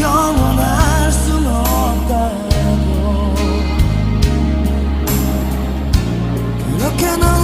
영원할 수 없다고. 그렇게 넌